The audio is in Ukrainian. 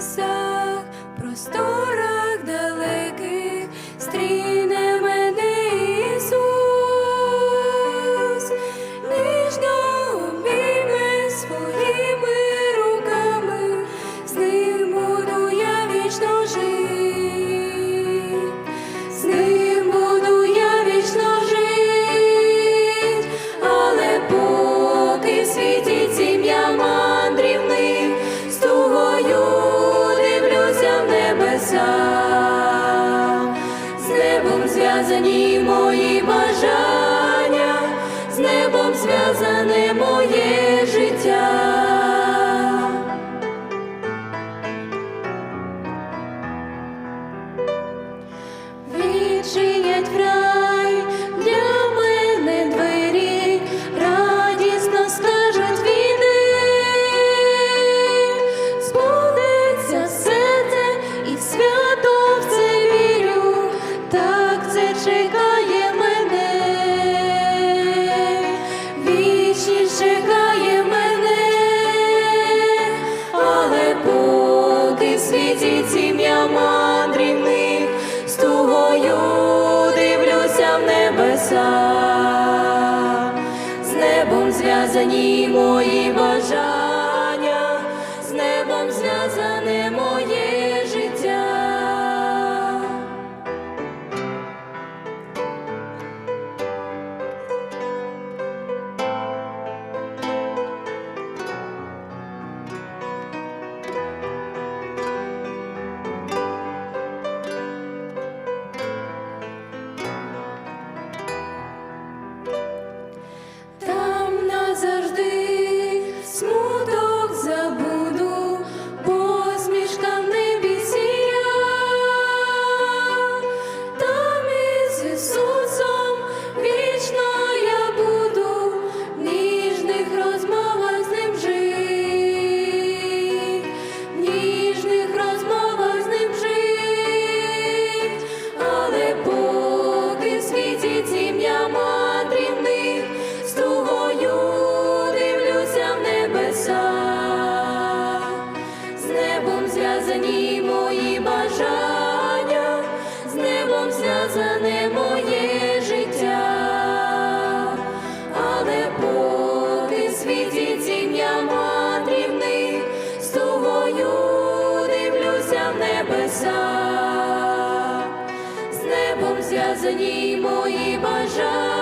sun. зв'язані мої. небеса, з небом зв'язані мої бажання, з небом зв'язані зв'язані мої бажання, з небом зв'язане моє життя, але поки світі тіння мадрівни, з тобою дивлюся в небеса, з небом зв'язані мої бажання.